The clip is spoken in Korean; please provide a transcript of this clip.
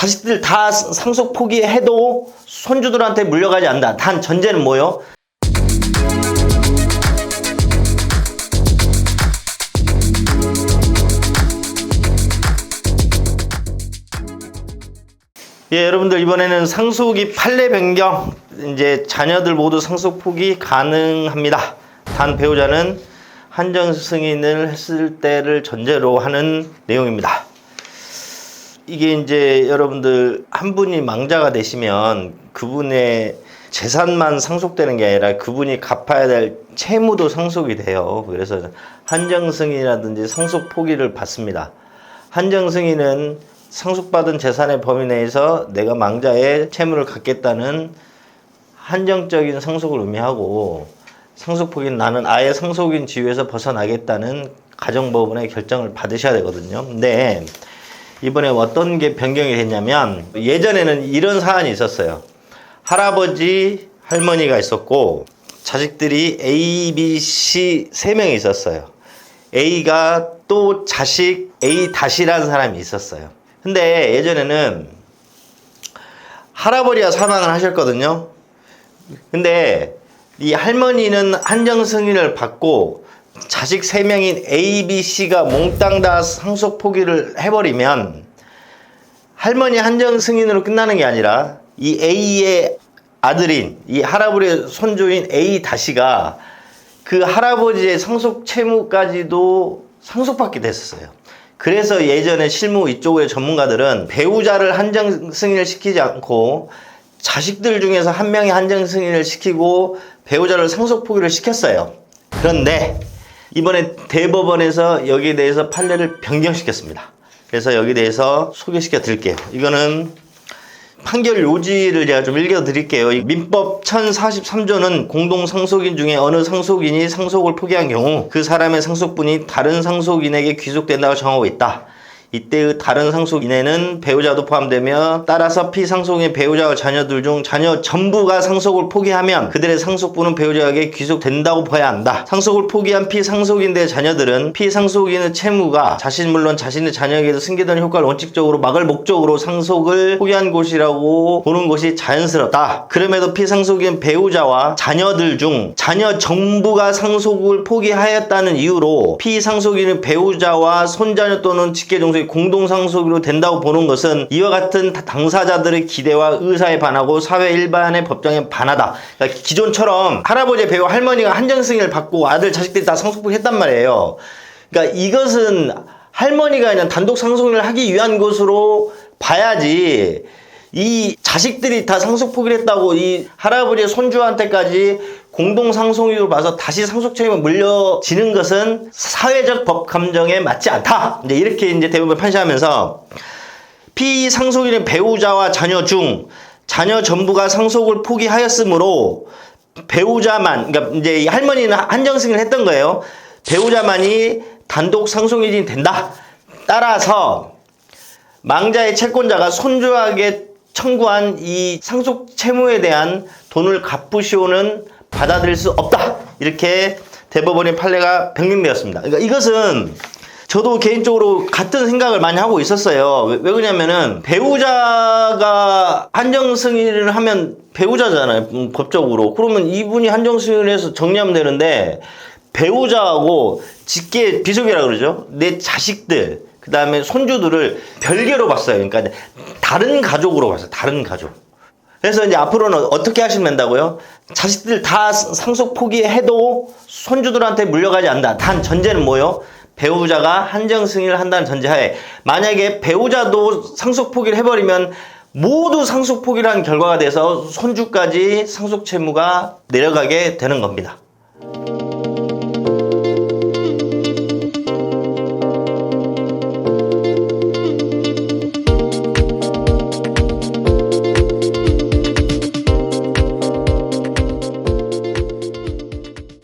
자식들 다 상속 포기해도 손주들한테 물려가지 않는다. 단 전제는 뭐요? 예, 여러분들 이번에는 상속이 판례 변경 이제 자녀들 모두 상속 포기 가능합니다. 단 배우자는 한정 승인을 했을 때를 전제로 하는 내용입니다. 이게 이제 여러분들 한 분이 망자가 되시면 그분의 재산만 상속되는 게 아니라 그분이 갚아야 될 채무도 상속이 돼요. 그래서 한정 승인이라든지 상속 포기를 받습니다. 한정 승인은 상속받은 재산의 범위 내에서 내가 망자의 채무를 갖겠다는 한정적인 상속을 의미하고 상속 포기는 나는 아예 상속인 지위에서 벗어나겠다는 가정법원의 결정을 받으셔야 되거든요. 근데 이번에 어떤 게 변경이 됐냐면 예전에는 이런 사안이 있었어요. 할아버지, 할머니가 있었고 자식들이 A, B, C 세 명이 있었어요. A가 또 자식 A 다시라는 사람이 있었어요. 근데 예전에는 할아버지가 사망을 하셨거든요. 근데 이 할머니는 한정 승인을 받고 자식 세명인 A, B, C가 몽땅 다 상속 포기를 해버리면 할머니 한정 승인으로 끝나는 게 아니라 이 A의 아들인 이 할아버지의 손주인 A 다시가 그 할아버지의 상속 채무까지도 상속받게 됐었어요. 그래서 예전에 실무 이쪽의 전문가들은 배우자를 한정 승인을 시키지 않고 자식들 중에서 한 명이 한정 승인을 시키고 배우자를 상속 포기를 시켰어요. 그런데 이번에 대법원에서 여기에 대해서 판례를 변경시켰습니다. 그래서 여기에 대해서 소개시켜 드릴게요. 이거는 판결 요지를 제가 좀 읽어 드릴게요. 이 민법 1043조는 공동 상속인 중에 어느 상속인이 상속을 포기한 경우 그 사람의 상속분이 다른 상속인에게 귀속된다고 정하고 있다. 이때의 다른 상속인에는 배우자도 포함되며 따라서 피상속인 배우자와 자녀들 중 자녀 전부가 상속을 포기하면 그들의 상속분은 배우자에게 귀속된다고 봐야 한다. 상속을 포기한 피상속인의 자녀들은 피상속인의 채무가 자신 물론 자신의 자녀에게도 승계되는 효과를 원칙적으로 막을 목적으로 상속을 포기한 곳이라고 보는 것이 자연스럽다. 그럼에도 피상속인 배우자와 자녀들 중 자녀 전부가 상속을 포기하였다는 이유로 피상속인의 배우자와 손자녀 또는 직계종속 이 공동상속으로 된다고 보는 것은 이와 같은 당사자들의 기대와 의사에 반하고 사회 일반의 법정에 반하다. 그러니까 기존처럼 할아버지 배우 할머니가 한정승인을 받고 아들 자식들이 다 상속을 했단 말이에요. 그러니까 이것은 할머니가 그냥 단독 상속을 하기 위한 것으로 봐야지 이 자식들이 다 상속 포기를 했다고 이 할아버지의 손주한테까지 공동 상속으로 봐서 다시 상속 책임을 물려지는 것은 사회적 법 감정에 맞지 않다. 이제 이렇게 이제 대부분 판시하면서 피 상속인의 배우자와 자녀 중 자녀 전부가 상속을 포기하였으므로 배우자만 그러니까 이제 이 할머니는 한정승을 했던 거예요. 배우자만이 단독 상속인이 된다. 따라서 망자의 채권자가 손주에게 청구한 이 상속 채무에 대한 돈을 갚으시오는 받아들일 수 없다. 이렇게 대법원의 판례가 변경되었습니다. 그러니까 이것은 저도 개인적으로 같은 생각을 많이 하고 있었어요. 왜, 왜 그러냐면은 배우자가 한정 승인을 하면 배우자잖아요. 음, 법적으로. 그러면 이분이 한정 승인을 해서 정리하면 되는데 배우자하고 직계 비속이라 그러죠. 내 자식들 그 다음에 손주들을 별개로 봤어요. 그러니까 다른 가족으로 봤어요. 다른 가족. 그래서 이제 앞으로는 어떻게 하시면 된다고요? 자식들 다 상속 포기해도 손주들한테 물려가지 않는다. 단 전제는 뭐요? 배우자가 한정 승인을 한다는 전제하에 만약에 배우자도 상속 포기를 해버리면 모두 상속 포기를 한 결과가 돼서 손주까지 상속 채무가 내려가게 되는 겁니다.